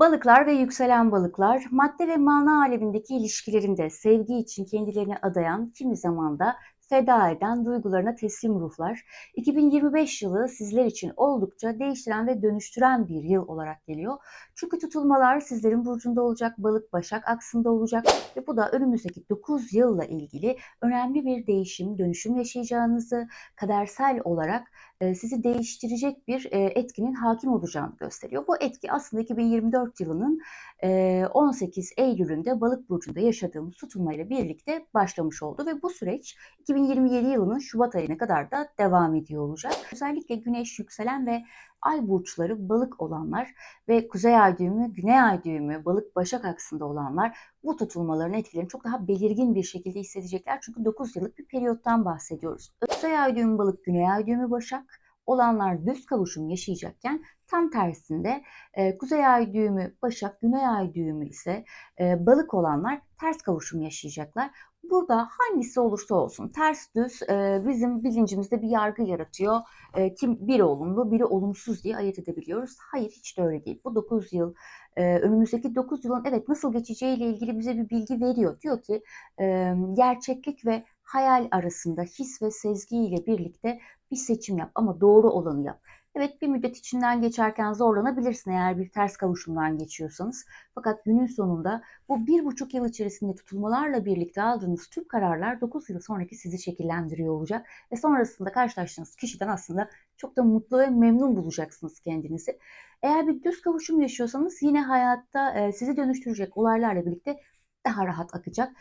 Balıklar ve yükselen balıklar, madde ve mana alemindeki ilişkilerinde sevgi için kendilerini adayan, kimi zaman da feda eden duygularına teslim ruhlar. 2025 yılı sizler için oldukça değiştiren ve dönüştüren bir yıl olarak geliyor. Çünkü tutulmalar sizlerin burcunda olacak, balık başak aksında olacak ve bu da önümüzdeki 9 yılla ilgili önemli bir değişim, dönüşüm yaşayacağınızı kadersel olarak sizi değiştirecek bir e, etkinin hakim olacağını gösteriyor. Bu etki aslında 2024 yılının e, 18 Eylül'ünde Balık burcunda yaşadığımız tutulmayla birlikte başlamış oldu ve bu süreç 2027 yılının Şubat ayına kadar da devam ediyor olacak. Özellikle Güneş yükselen ve Ay burçları balık olanlar ve Kuzey Ay düğümü, Güney Ay düğümü, balık başak aksında olanlar bu tutulmaların etkilerini çok daha belirgin bir şekilde hissedecekler. Çünkü 9 yıllık bir periyottan bahsediyoruz. Kuzey Ay düğümü balık, Güney Ay düğümü başak olanlar düz kavuşum yaşayacakken tam tersinde e, Kuzey Ay düğümü Başak, Güney Ay düğümü ise e, balık olanlar ters kavuşum yaşayacaklar. Burada hangisi olursa olsun ters düz e, bizim bilincimizde bir yargı yaratıyor. E, kim biri olumlu, biri olumsuz diye ayırt edebiliyoruz. Hayır hiç de öyle değil. Bu 9 yıl e, önümüzdeki 9 yılın evet nasıl geçeceğiyle ilgili bize bir bilgi veriyor. Diyor ki e, gerçeklik ve hayal arasında his ve sezgi ile birlikte bir seçim yap ama doğru olanı yap. Evet bir müddet içinden geçerken zorlanabilirsin eğer bir ters kavuşumdan geçiyorsanız. Fakat günün sonunda bu bir buçuk yıl içerisinde tutulmalarla birlikte aldığınız tüm kararlar 9 yıl sonraki sizi şekillendiriyor olacak. Ve sonrasında karşılaştığınız kişiden aslında çok da mutlu ve memnun bulacaksınız kendinizi. Eğer bir düz kavuşum yaşıyorsanız yine hayatta sizi dönüştürecek olaylarla birlikte daha rahat akacak.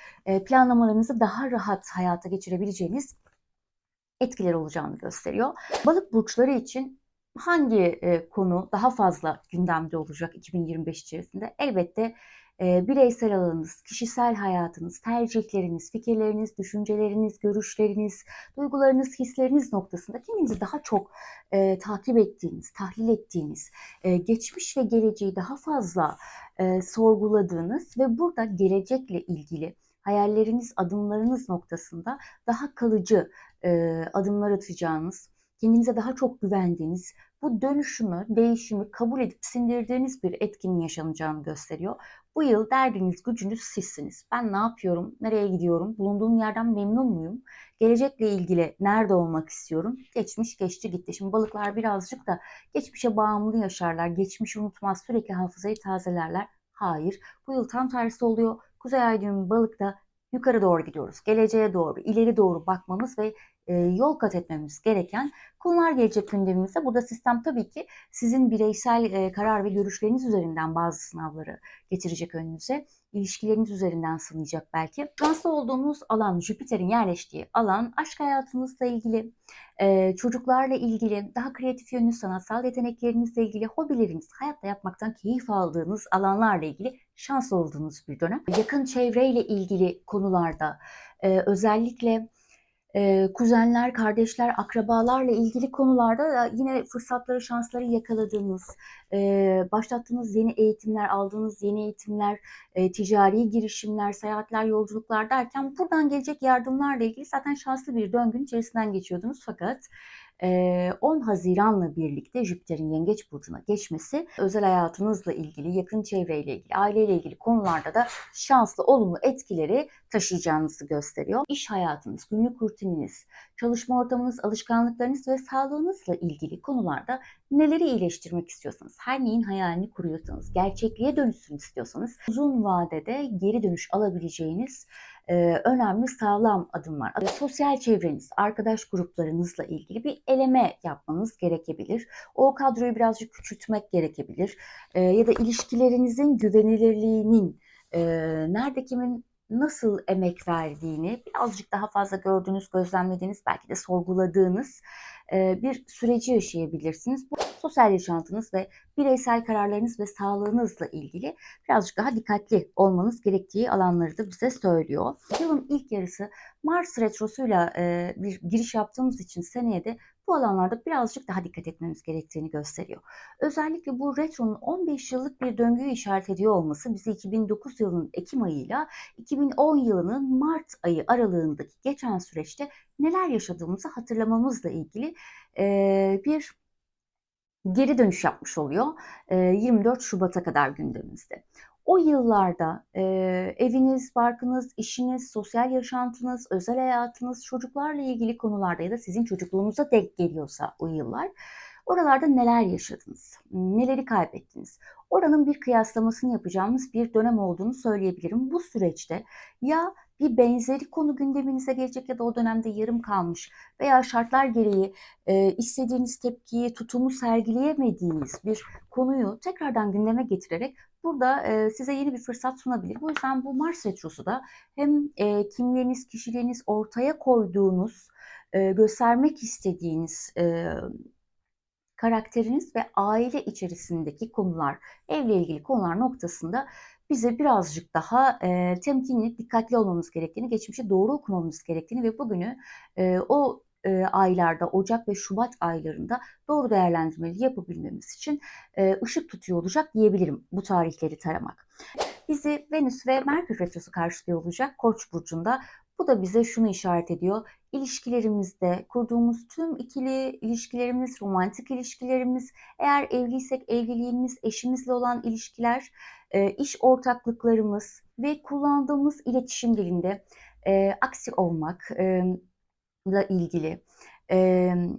Planlamalarınızı daha rahat hayata geçirebileceğiniz etkiler olacağını gösteriyor. Balık burçları için hangi e, konu daha fazla gündemde olacak 2025 içerisinde? Elbette e, bireysel alanınız, kişisel hayatınız, tercihleriniz, fikirleriniz, düşünceleriniz, görüşleriniz, duygularınız, hisleriniz noktasında kendinizi daha çok e, takip ettiğiniz, tahlil ettiğiniz, e, geçmiş ve geleceği daha fazla e, sorguladığınız ve burada gelecekle ilgili hayalleriniz, adımlarınız noktasında daha kalıcı e, adımlar atacağınız, kendinize daha çok güvendiğiniz, bu dönüşümü, değişimi kabul edip sindirdiğiniz bir etkinin yaşanacağını gösteriyor. Bu yıl derdiniz, gücünüz sizsiniz. Ben ne yapıyorum, nereye gidiyorum, bulunduğum yerden memnun muyum? Gelecekle ilgili nerede olmak istiyorum? Geçmiş geçti gitti. Şimdi balıklar birazcık da geçmişe bağımlı yaşarlar. Geçmişi unutmaz, sürekli hafızayı tazelerler. Hayır, bu yıl tam tersi oluyor. Kuzey Ay düğümü balıkta yukarı doğru gidiyoruz. Geleceğe doğru, ileri doğru bakmamız ve e, yol kat etmemiz gereken konular gelecek gündemimize. Burada sistem tabii ki sizin bireysel e, karar ve görüşleriniz üzerinden bazı sınavları getirecek önünüze. İlişkileriniz üzerinden sınayacak belki. Şanslı olduğunuz alan, Jüpiter'in yerleştiği alan aşk hayatınızla ilgili, e, çocuklarla ilgili, daha kreatif yönlü sanatsal yeteneklerinizle ilgili, hobileriniz, hayatta yapmaktan keyif aldığınız alanlarla ilgili şans olduğunuz bir dönem. Yakın çevreyle ilgili konularda e, özellikle e, kuzenler, kardeşler, akrabalarla ilgili konularda da yine fırsatları, şansları yakaladığınız, e, başlattığınız yeni eğitimler, aldığınız yeni eğitimler, e, ticari girişimler, seyahatler, yolculuklar derken buradan gelecek yardımlarla ilgili zaten şanslı bir döngünün içerisinden geçiyordunuz. Fakat 10 Haziran'la birlikte Jüpiter'in Yengeç Burcu'na geçmesi özel hayatınızla ilgili, yakın çevreyle ilgili, aileyle ilgili konularda da şanslı, olumlu etkileri taşıyacağınızı gösteriyor. İş hayatınız, günlük rutininiz, çalışma ortamınız, alışkanlıklarınız ve sağlığınızla ilgili konularda neleri iyileştirmek istiyorsanız, her neyin hayalini kuruyorsanız, gerçekliğe dönüşsün istiyorsanız uzun vadede geri dönüş alabileceğiniz e, önemli sağlam adımlar. Sosyal çevreniz, arkadaş gruplarınızla ilgili bir eleme yapmanız gerekebilir. O kadroyu birazcık küçültmek gerekebilir. E, ya da ilişkilerinizin güvenilirliğinin e, nerede kimin nasıl emek verdiğini birazcık daha fazla gördüğünüz, gözlemlediğiniz, belki de sorguladığınız bir süreci yaşayabilirsiniz. Bu sosyal yaşantınız ve bireysel kararlarınız ve sağlığınızla ilgili birazcık daha dikkatli olmanız gerektiği alanları da bize söylüyor. Yılın ilk yarısı Mars retrosuyla bir giriş yaptığımız için seneye de bu alanlarda birazcık daha dikkat etmemiz gerektiğini gösteriyor. Özellikle bu retronun 15 yıllık bir döngüyü işaret ediyor olması bizi 2009 yılının Ekim ayıyla 2010 yılının Mart ayı aralığındaki geçen süreçte neler yaşadığımızı hatırlamamızla ilgili bir geri dönüş yapmış oluyor. Eee, 24 Şubat'a kadar gündemimizde. O yıllarda, eee, eviniz, barkınız, işiniz, sosyal yaşantınız, özel hayatınız, çocuklarla ilgili konularda ya da sizin çocukluğunuza denk geliyorsa o yıllar, oralarda neler yaşadınız? Neleri kaybettiniz? Oranın bir kıyaslamasını yapacağımız bir dönem olduğunu söyleyebilirim. Bu süreçte ya bir benzeri konu gündeminize gelecek ya da o dönemde yarım kalmış veya şartlar gereği, eee, istediğiniz tepkiyi, tutumu sergileyemediğiniz bir konuyu tekrardan gündeme getirerek burada, eee, size yeni bir fırsat sunabilir. Bu yüzden bu Mars retrosu da hem, eee, kimliğiniz, kişiliğiniz, ortaya koyduğunuz, eee, göstermek istediğiniz, emm, karakteriniz ve aile içerisindeki konular, evle ilgili konular noktasında bize birazcık daha, eee, temkinli, dikkatli olmamız gerektiğini, geçmişi doğru okumamız gerektiğini ve bugünü, eee, o, eee, aylarda, ocak ve şubat aylarında doğru değerlendirmeleri yapabilmemiz için, eee, ışık tutuyor olacak diyebilirim bu tarihleri taramak. Bizi Venüs ve Merkür retrosu karşılıyor olacak Koç burcunda. Bu da bize şunu işaret ediyor: İlişkilerimizde kurduğumuz tüm ikili ilişkilerimiz, romantik ilişkilerimiz, eğer evliysek evliliğimiz, eşimizle olan ilişkiler, eee, iş ortaklıklarımız ve kullandığımız iletişim dilinde, eee, aksi olmak, emm, la ilgili,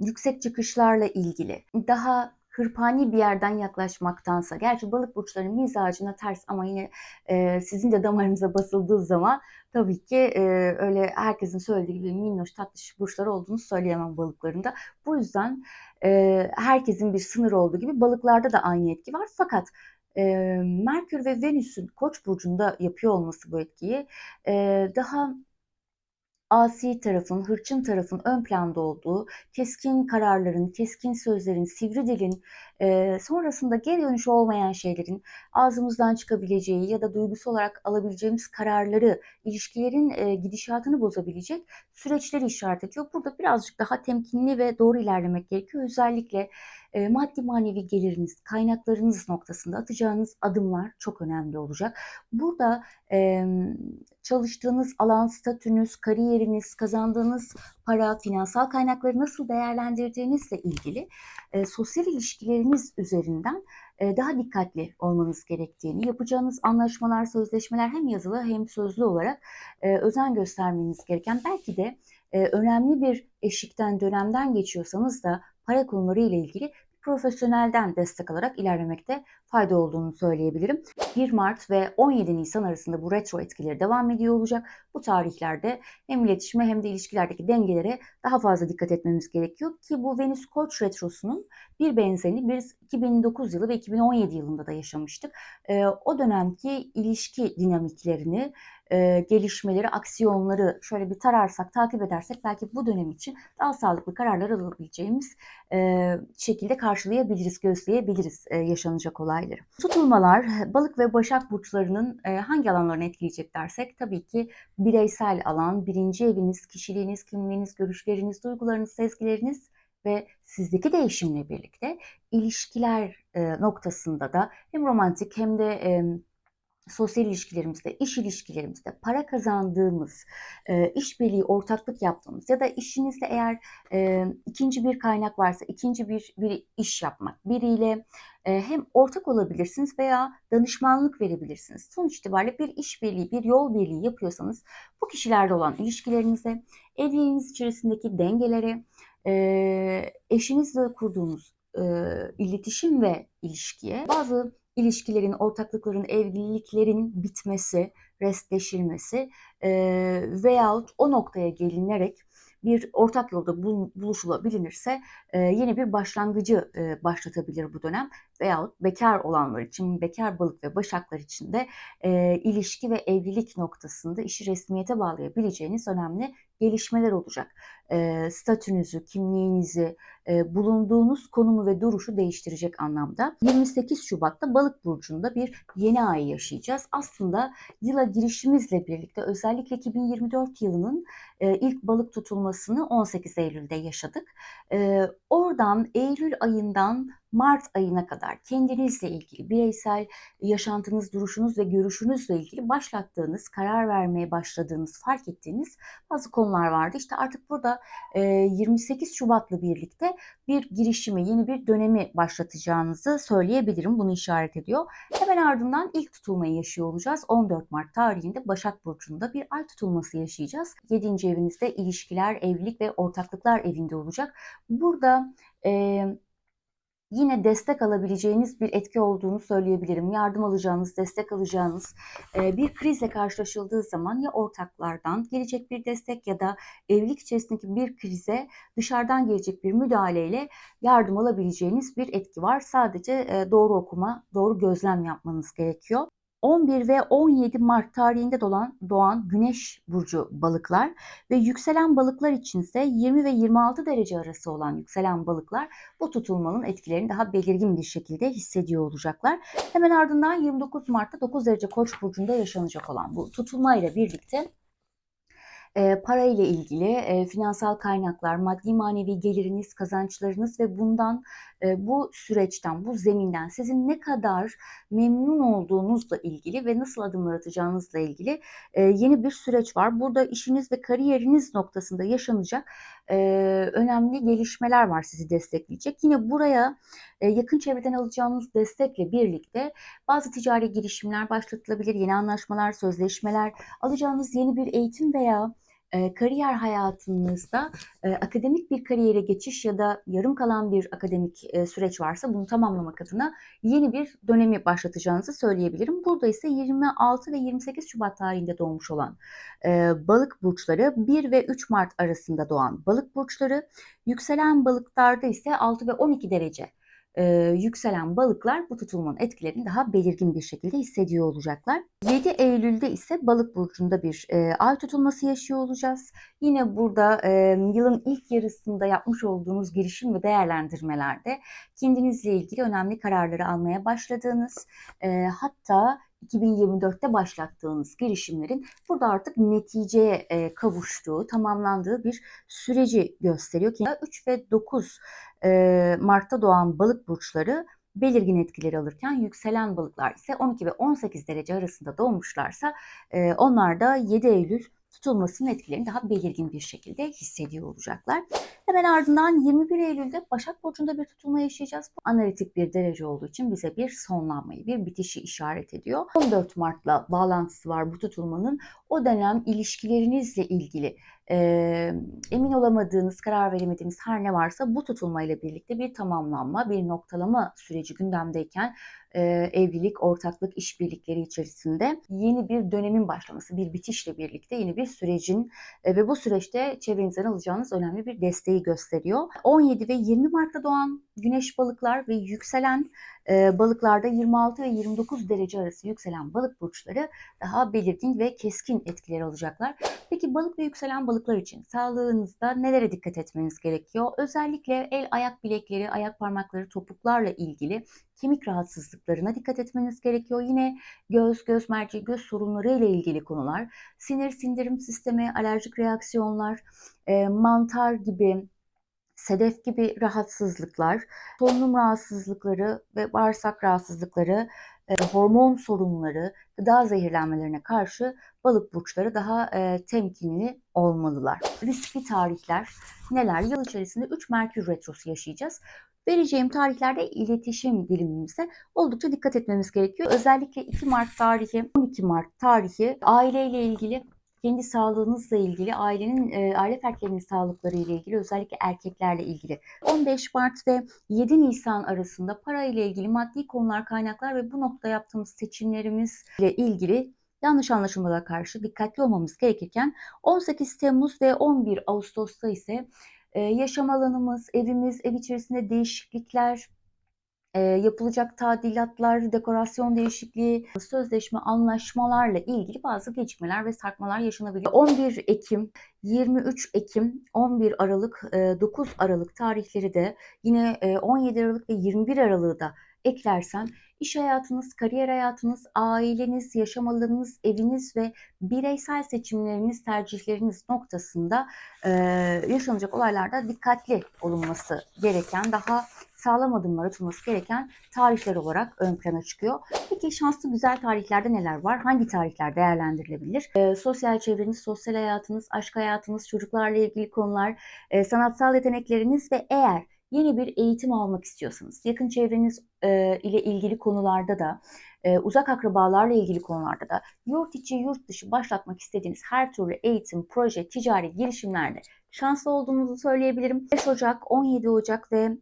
yüksek çıkışlarla ilgili, daha hırpani bir yerden yaklaşmaktansa, gerçi balık burçlarının mizacına ters ama yine, eee, sizin de damarınıza basıldığı zaman tabii ki, eee, öyle herkesin söylediği gibi minnoş tatlış burçlar olduğunu söyleyemem balıkların da. Bu yüzden, eee, herkesin bir sınırı olduğu gibi balıklarda da aynı etki var. Fakat, eee, Merkür ve Venüs'ün Koç burcunda yapıyor olması bu etkiyi, eee, daha asi tarafın, hırçın tarafın ön planda olduğu, keskin kararların, keskin sözlerin, sivri dilin, eee, sonrasında geri dönüşü olmayan şeylerin ağzımızdan çıkabileceği ya da duygusal olarak alabileceğimiz kararları, ilişkilerin, eee, gidişatını bozabilecek süreçleri işaret ediyor. Burada birazcık daha temkinli ve doğru ilerlemek gerekiyor. Özellikle, eee, maddi manevi geliriniz, kaynaklarınız noktasında atacağınız adımlar çok önemli olacak. Burada, emm, çalıştığınız alan, statünüz, kariyeriniz, kazandığınız para, finansal kaynakları nasıl değerlendirdiğinizle ilgili, eee, sosyal ilişkileriniz üzerinden, eee, daha dikkatli olmanız gerektiğini, yapacağınız anlaşmalar, sözleşmeler hem yazılı hem sözlü olarak, eee, özen göstermeniz gereken, belki de, eee, önemli bir eşikten, dönemden geçiyorsanız da para konuları ile ilgili profesyonelden destek alarak ilerlemekte fayda olduğunu söyleyebilirim. 1 Mart ve 17 Nisan arasında bu retro etkileri devam ediyor olacak. Bu tarihlerde hem iletişime hem de ilişkilerdeki dengelere daha fazla dikkat etmemiz gerekiyor ki bu Venüs Koç retrosunun bir benzerini biz 2009 yılı ve 2017 yılında da yaşamıştık. Eee, o dönemki ilişki dinamiklerini, eee, gelişmeleri, aksiyonları şöyle bir tararsak, takip edersek belki bu dönem için daha sağlıklı kararlar alabileceğimiz, eee, şekilde karşılayabiliriz, göğüsleyebiliriz, eee, yaşanacak olayları. Tutulmalar Balık ve Başak burçlarının, eee, hangi alanlarını etkileyecek dersek tabii ki bireysel alan, 1. eviniz, kişiliğiniz, kimliğiniz, görüşleriniz, duygularınız, sezgileriniz ve sizdeki değişimle birlikte ilişkiler, eee, noktasında da hem romantik hem de, emm, sosyal ilişkilerimizde, iş ilişkilerimizde para kazandığımız, eee, işbirliği, ortaklık yaptığımız ya da işinizde eğer, eee, 2'nci bir kaynak varsa 2'nci bir bir iş yapmak, biriyle, eee, hem ortak olabilirsiniz veya danışmanlık verebilirsiniz. Sonuç itibariyle bir işbirliği, bir yol birliği yapıyorsanız bu kişilerle olan ilişkilerinize, evliliğiniz içerisindeki dengelere, eee, eşinizle kurduğunuz, eee, iletişim ve ilişkiye, bazı ilişkilerin, ortaklıkların, evliliklerin bitmesi, restleşilmesi, eee, veyahut o noktaya gelinerek bir ortak yolda bul buluşulabilinirse, eee, yeni bir başlangıcı, eee, başlatabilir bu dönem veyahut bekâr olanlar için, bekâr Balık ve Başaklar için de, eee, ilişki ve evlilik noktasında işi resmiyete bağlayabileceğiniz önemli gelişmeler olacak. Eee, statünüzü, kimliğinizi, eee, bulunduğunuz konumu ve duruşu değiştirecek anlamda. 28 Şubat'ta Balık burcunda bir yeni ay yaşayacağız. Aslında yıla girişimizle birlikte özellikle 2024 yılının, eee, ilk balık tutulmasını 18 Eylül'de yaşadık. Eee, oradan Eylül ayından Mart ayına kadar kendinizle ilgili bireysel yaşantınız, duruşunuz ve görüşünüzle ilgili başlattığınız, karar vermeye başladığınız, fark ettiğiniz bazı konular vardı. İşte artık burada e, 28 Şubat'la birlikte bir girişimi, yeni bir dönemi başlatacağınızı söyleyebilirim. Bunu işaret ediyor. Hemen ardından ilk tutulmayı yaşıyor olacağız. 14 Mart tarihinde Başak Burcu'nda bir ay tutulması yaşayacağız. 7. evinizde ilişkiler, evlilik ve ortaklıklar evinde olacak. Burada e, yine destek alabileceğiniz bir etki olduğunu söyleyebilirim. Yardım alacağınız, destek alacağınız e, bir krizle karşılaşıldığı zaman ya ortaklardan gelecek bir destek ya da evlilik içerisindeki bir krize dışarıdan gelecek bir müdahaleyle yardım alabileceğiniz bir etki var. Sadece e, doğru okuma, doğru gözlem yapmanız gerekiyor. 11 ve 17 Mart tarihinde doğan, doğan Güneş burcu balıklar ve yükselen balıklar içinse 20 ve 26 derece arası olan yükselen balıklar bu tutulmanın etkilerini daha belirgin bir şekilde hissediyor olacaklar. Hemen ardından 29 Mart'ta 9 derece Koç burcunda yaşanacak olan bu tutulma ile birlikte e, para ile ilgili e, finansal kaynaklar, maddi manevi geliriniz, kazançlarınız ve bundan e, bu süreçten, bu zeminden sizin ne kadar memnun olduğunuzla ilgili ve nasıl adımlar atacağınızla ilgili e, yeni bir süreç var. Burada işiniz ve kariyeriniz noktasında yaşanacak e, önemli gelişmeler var sizi destekleyecek. Yine buraya e, yakın çevreden alacağınız destekle birlikte bazı ticari girişimler başlatılabilir, yeni anlaşmalar, sözleşmeler, alacağınız yeni bir eğitim veya e, kariyer hayatınızda e, akademik bir kariyere geçiş ya da yarım kalan bir akademik e, süreç varsa bunu tamamlamak adına yeni bir dönemi başlatacağınızı söyleyebilirim. Burada ise 26 ve 28 Şubat tarihinde doğmuş olan balık burçları 1 ve 3 Mart arasında doğan balık burçları yükselen balıklarda ise 6 ve 12 derece e, yükselen balıklar bu tutulmanın etkilerini daha belirgin bir şekilde hissediyor olacaklar. 7 Eylül'de ise balık burcunda bir e, ay tutulması yaşıyor olacağız. Yine burada e, yılın ilk yarısında yapmış olduğunuz girişim ve değerlendirmelerde kendinizle ilgili önemli kararları almaya başladığınız e, hatta 2024'te başlattığınız girişimlerin burada artık neticeye e, kavuştuğu, tamamlandığı bir süreci gösteriyor ki 3 ve 9 e, Mart'ta doğan balık burçları belirgin etkileri alırken yükselen balıklar ise 12 ve 18 derece arasında doğmuşlarsa e, onlar da 7 Eylül tutulmasının etkilerini daha belirgin bir şekilde hissediyor olacaklar. Hemen ardından 21 Eylül'de Başak Burcu'nda bir tutulma yaşayacağız. Bu analitik bir derece olduğu için bize bir sonlanmayı, bir bitişi işaret ediyor. 14 Mart'la bağlantısı var bu tutulmanın. O dönem ilişkilerinizle ilgili e, emin olamadığınız, karar veremediğiniz her ne varsa bu tutulmayla birlikte bir tamamlanma, bir noktalama süreci gündemdeyken e, evlilik, ortaklık, işbirlikleri içerisinde yeni bir dönemin başlaması, bir bitişle birlikte yeni bir sürecin e, ve bu süreçte çevrenizden alacağınız önemli bir desteği gösteriyor. 17 ve 20 Mart'ta doğan güneş balıklar ve yükselen e, balıklarda 26 ve 29 derece arası yükselen balık burçları daha belirgin ve keskin etkileri alacaklar. Peki balık ve yükselen balıklar için sağlığınızda nelere dikkat etmeniz gerekiyor? Özellikle el ayak bilekleri, ayak parmakları, topuklarla ilgili kemik rahatsızlıklarına dikkat etmeniz gerekiyor. Yine göz, göz merci, göz sorunları ile ilgili konular, sinir sindirim sistemi, alerjik reaksiyonlar, e, mantar gibi sedef gibi rahatsızlıklar, solunum rahatsızlıkları ve bağırsak rahatsızlıkları, e, hormon sorunları, gıda zehirlenmelerine karşı balık burçları daha e, temkinli olmalılar. Riskli tarihler neler? Yıl içerisinde 3 Merkür Retrosu yaşayacağız. Vereceğim tarihlerde iletişim dilimimize oldukça dikkat etmemiz gerekiyor. Özellikle 2 Mart tarihi, 12 Mart tarihi aileyle ilgili kendi sağlığınızla ilgili, ailenin e, aile fertlerinin sağlıkları ile ilgili, özellikle erkeklerle ilgili. 15 Mart ve 7 Nisan arasında para ile ilgili maddi konular, kaynaklar ve bu nokta yaptığımız seçimlerimizle ilgili yanlış anlaşılmalara karşı dikkatli olmamız gerekirken 18 Temmuz ve 11 Ağustos'ta ise e, yaşam alanımız, evimiz, ev içerisinde değişiklikler, e, yapılacak tadilatlar, dekorasyon değişikliği, sözleşme, anlaşmalarla ilgili bazı gecikmeler ve sarkmalar yaşanabiliyor. 11 Ekim, 23 Ekim, 11 Aralık, e, 9 Aralık tarihleri de yine e, 17 Aralık ve 21 Aralık'ı da eklersem iş hayatınız, kariyer hayatınız, aileniz, yaşam alanınız, eviniz ve bireysel seçimleriniz, tercihleriniz noktasında e, yaşanacak olaylarda dikkatli olunması gereken, daha sağlam adımlar gereken tarihler olarak ön plana çıkıyor. Peki şanslı güzel tarihlerde neler var? Hangi tarihler değerlendirilebilir? E, sosyal çevreniz, sosyal hayatınız, aşk hayatınız, çocuklarla ilgili konular, e, sanatsal yetenekleriniz ve eğer yeni bir eğitim almak istiyorsanız, yakın çevreniz e, ile ilgili konularda da, e, uzak akrabalarla ilgili konularda da, yurt içi, yurt dışı başlatmak istediğiniz her türlü eğitim, proje, ticari girişimlerde şanslı olduğunuzu söyleyebilirim. 5 Ocak, 17 Ocak ve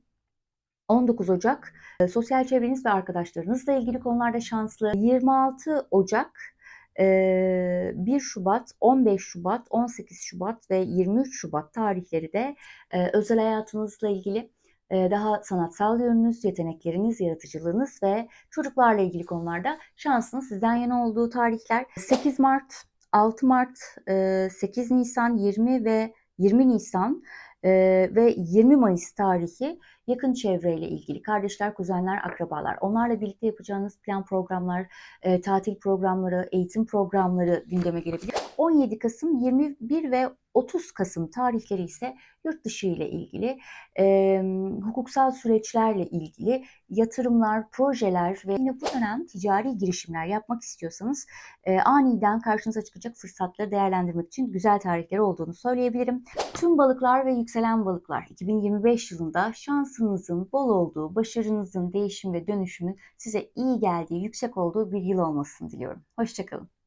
19 Ocak e, sosyal çevreniz ve arkadaşlarınızla ilgili konularda şanslı. 26 Ocak, e, 1 Şubat, 15 Şubat, 18 Şubat ve 23 Şubat tarihleri de e, özel hayatınızla ilgili e, daha sanatsal yönünüz, yetenekleriniz, yaratıcılığınız ve çocuklarla ilgili konularda şansın sizden yana olduğu tarihler. 8 Mart, 6 Mart, e, 8 Nisan, 20 ve 20 Nisan e, ve 20 Mayıs tarihi yakın çevreyle ilgili kardeşler, kuzenler, akrabalar onlarla birlikte yapacağınız plan programlar, e, tatil programları, eğitim programları gündeme gelebilir. 17 Kasım, 21 ve 30 Kasım tarihleri ise yurt dışı ile ilgili, e, hukuksal süreçlerle ilgili yatırımlar, projeler ve yine bu dönem ticari girişimler yapmak istiyorsanız e, aniden karşınıza çıkacak fırsatları değerlendirmek için güzel tarihleri olduğunu söyleyebilirim. Tüm balıklar ve yükselen balıklar 2025 yılında şansınızın bol olduğu, başarınızın değişim ve dönüşümün size iyi geldiği, yüksek olduğu bir yıl olmasını diliyorum. Hoşçakalın.